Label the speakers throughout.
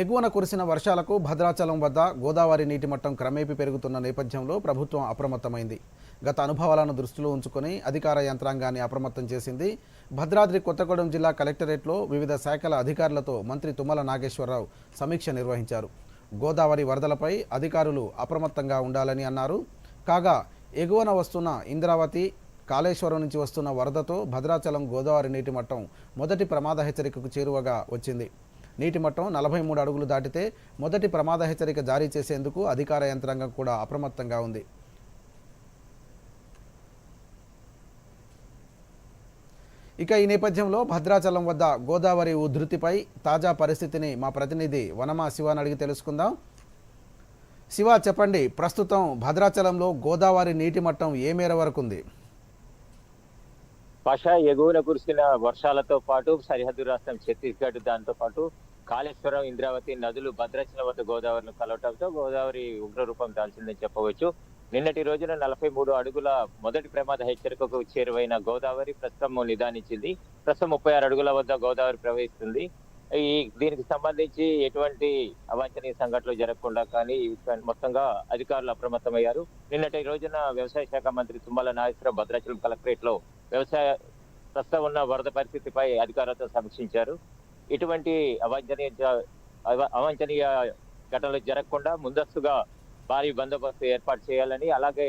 Speaker 1: ఎగువన కురిసిన వర్షాలకు భద్రాచలం వద్ద గోదావరి నీటి మట్టం క్రమేపీ పెరుగుతున్న నేపథ్యంలో ప్రభుత్వం అప్రమత్తమైంది. గత అనుభవాలను దృష్టిలో ఉంచుకొని అధికార యంత్రాంగాన్ని అప్రమత్తం చేసింది భద్రాద్రి కొత్తగూడెం జిల్లా కలెక్టరేట్లో వివిధ శాఖల అధికారులతో మంత్రి తుమ్మల నాగేశ్వరరావు సమీక్ష నిర్వహించారు. గోదావరి వరదలపై అధికారులు అప్రమత్తంగా ఉండాలని అన్నారు. కాగా ఎగువన వస్తున్న ఇంద్రావతి కాళేశ్వరం నుంచి వస్తున్న వరదతో భద్రాచలం గోదావరి నీటి మట్టం మొదటి ప్రమాద హెచ్చరికకు చేరువగా వచ్చింది. నీటి మట్టం నలభై మూడు అడుగులు దాటితే మొదటి ప్రమాద హెచ్చరిక జారీ చేసేందుకు అధికార యంత్రాంగం కూడా అప్రమత్తంగా ఉంది. ఇక ఈ నేపథ్యంలో భద్రాచలం వద్ద గోదావరి ఉధృతిపై తాజా పరిస్థితిని మా ప్రతినిధి వనమా శివాని అడిగి తెలుసుకుందాం. శివ చెప్పండి ప్రస్తుతం భద్రాచలంలో గోదావరి నీటి మట్టం ఏ మేర వరకు ఉంది?
Speaker 2: భాష ఎగువన కురిసిన వర్షాలతో పాటు సరిహద్దు రాష్ట్రం ఛత్తీస్గఢ్ దాంతో పాటు కాళేశ్వరం ఇంద్రావతి నదులు భద్రాచలం వద్ద గోదావరిని కలవటంతో గోదావరి ఉగ్రరూపం దాల్చిందని చెప్పవచ్చు. నిన్నటి రోజున నలభై మూడు అడుగుల మొదటి ప్రమాద హెచ్చరికకు చేరువైన గోదావరి ప్రస్తుతం నిదానించింది. ప్రస్తుతం ముప్పై ఆరు అడుగుల వద్ద గోదావరి ప్రవహిస్తుంది. ఈ దీనికి సంబంధించి ఎటువంటి అవాంఛనీయ సంఘటనలు జరగకుండా కానీ మొత్తంగా అధికారులు అప్రమత్తమయ్యారు. నిన్నటి రోజున వ్యవసాయ శాఖ మంత్రి తుమ్మల నాగేశ్వరరావు భద్రాచలం కలెక్టరేట్లో వ్యవసాయ ప్రస్తుతం ఉన్న వరద పరిస్థితిపై అధికారులతో సమీక్షించారు. ఇటువంటి అవాంఛనీయ అవాంఛనీయ ఘటనలు జరగకుండా ముందస్తుగా భారీ బందోబస్తు ఏర్పాటు చేయాలని అలాగే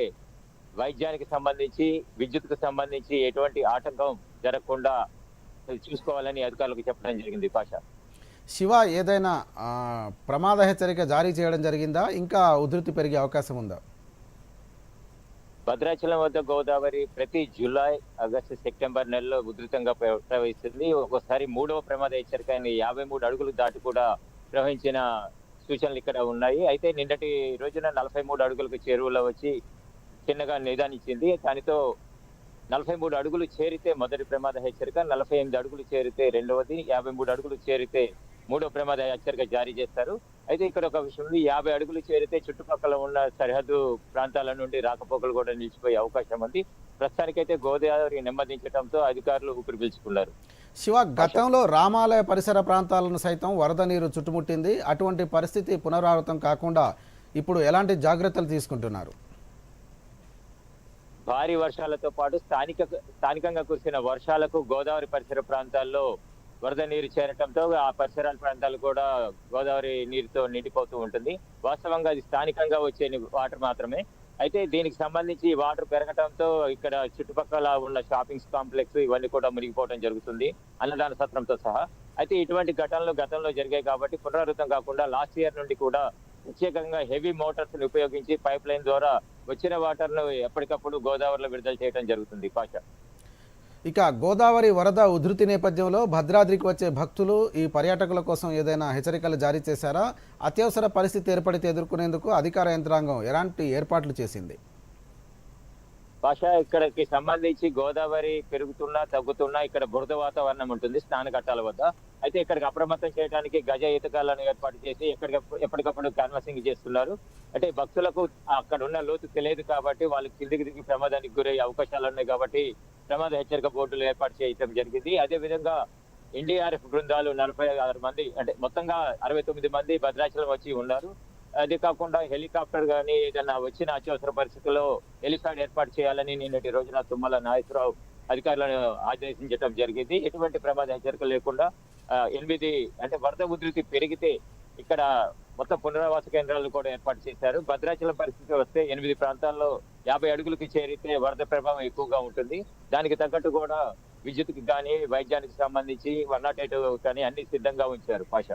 Speaker 2: వైద్యానికి సంబంధించి విద్యుత్కు సంబంధించి ఎటువంటి ఆటంకం జరగకుండా చూసుకోవాలని అధికారులకు చెప్పడం జరిగింది పాష.
Speaker 1: శివ ఏదైనా ప్రమాద హెచ్చరిక జారీ చేయడం జరిగిందా? ఇంకా ఉధృతి పెరిగే అవకాశం ఉందా?
Speaker 2: భద్రాచలం వద్ద గోదావరి ప్రతి జూలై ఆగస్టు సెప్టెంబర్ నెలలో ఉధృతంగా ప్రవహిస్తుంది. ఒక్కోసారి మూడవ ప్రమాద హెచ్చరిక యాభై మూడు అడుగులు దాటి కూడా ప్రవహించిన సూచనలు ఇక్కడ ఉన్నాయి. అయితే నిన్నటి రోజున నలభై మూడు అడుగులకు చేరువలో వచ్చి చిన్నగా నిదానించింది. దానితో నలభై మూడు అడుగులు చేరితే మొదటి ప్రమాద హెచ్చరిక నలభై ఎనిమిది అడుగులు చేరితే రెండవది యాభై మూడు అడుగులు చేరితే మూడో ప్రమాద హెచ్చరిక జారీ చేస్తారు. అయితే ఇక్కడ ఒక విషయం ఉంది. యాభై అడుగులు చేరితే చుట్టుపక్కల ఉన్న సరిహద్దు ప్రాంతాల నుండి రాకపోకలు కూడా నిలిచిపోయే అవకాశం ఉంది. ప్రస్తుతానికైతే గోదావరి నెమ్మదించడంతో అధికారులు ఊపిరి పీల్చుకున్నారు.
Speaker 1: శివ గతంలో రామాలయ పరిసర ప్రాంతాలను సైతం వరద నీరు చుట్టుముట్టింది. అటువంటి పరిస్థితి పునరావృతం కాకుండా ఇప్పుడు ఎలాంటి జాగ్రత్తలు తీసుకుంటున్నారు?
Speaker 2: భారీ వర్షాలతో పాటు స్థానిక స్థానికంగా కురిసిన వర్షాలకు గోదావరి పరిసర ప్రాంతాల్లో వరద నీరు చేరటంతో ఆ పరిసరాల ప్రాంతాలు కూడా గోదావరి నీరుతో నిండిపోతూ ఉంటుంది. వాస్తవంగా అది స్థానికంగా వచ్చే వాటర్ మాత్రమే. అయితే దీనికి సంబంధించి వాటర్ పెరగటంతో ఇక్కడ చుట్టుపక్కల ఉన్న షాపింగ్ కాంప్లెక్స్ ఇవన్నీ కూడా మునిగిపోవడం జరుగుతుంది అన్నదాన సత్రంతో సహా. అయితే ఇటువంటి ఘటనలు గతంలో జరిగాయి కాబట్టి పునరావృతం కాకుండా లాస్ట్ ఇయర్ నుండి కూడా ప్రత్యేకంగా హెవీ మోటార్స్ని ఉపయోగించి పైప్ లైన్ ద్వారా వచ్చిన వాటర్ను ఎప్పటికప్పుడు గోదావరిలో విడుదల చేయడం జరుగుతుంది పాష
Speaker 1: ఇక గోదావరి వరద ఉధృతి నేపథ్యంలో భద్రాద్రికి వచ్చే భక్తులు ఈ పర్యాటకుల కోసం ఏదైనా హెచ్చరికలు జారీ చేశారా? అత్యవసర పరిస్థితి ఏర్పడితే ఎదుర్కొనేందుకు అధికార యంత్రాంగం ఎలాంటి ఏర్పాట్లు చేసింది?
Speaker 2: భాష ఇక్కడికి సంబంధించి గోదావరి పెరుగుతున్నా తగ్గుతున్నా ఇక్కడ బురద వాతావరణం ఉంటుంది స్నాన ఘట్టాల వద్ద. అయితే ఇక్కడికి అప్రమత్తం చేయడానికి గజ ఈతకాలను ఏర్పాటు చేసి ఎక్కడికప్పుడు ఎప్పటికప్పుడు క్యాన్వాసింగ్ చేస్తున్నారు. అంటే భక్తులకు అక్కడ ఉన్న లోతు తెలియదు కాబట్టి వాళ్ళు కిందికి దిగి ప్రమాదానికి గురయ్యే అవకాశాలు ఉన్నాయి కాబట్టి ప్రమాద హెచ్చరిక బోర్డులు ఏర్పాటు చేయడం జరిగింది. అదే విధంగా ఎన్డీఆర్ఎఫ్ బృందాలు నలభై ఆరు మంది అంటే మొత్తంగా అరవై తొమ్మిది మంది భద్రాచలం వచ్చి ఉన్నారు. అది కాకుండా హెలికాప్టర్ కానీ ఏదైనా వచ్చిన అత్యవసర పరిస్థితుల్లో హెలిప్యాడ్ ఏర్పాటు చేయాలని నిన్నటి రోజున తుమ్మల నాగేశ్వరరావు అధికారులను ఆదేశించడం జరిగింది. ఎటువంటి ప్రమాద హెచ్చరిక లేకుండా ఎనిమిది అంటే వరద ఉధృతి పెరిగితే ఇక్కడ మొత్తం పునరావాస కేంద్రాలు కూడా ఏర్పాటు చేశారు. భద్రాచలం పరిస్థితి వస్తే ఎనిమిది ప్రాంతాల్లో యాభై అడుగులకి చేరితే వరద ప్రభావం ఎక్కువగా ఉంటుంది. దానికి తగ్గట్టు కూడా విద్యుత్కి కానీ వైద్యానికి సంబంధించి వన్ నాట్ ఎయిట్ కానీ అన్ని సిద్ధంగా ఉంచారు పాష.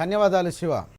Speaker 1: ధన్యవాదాలు శివ.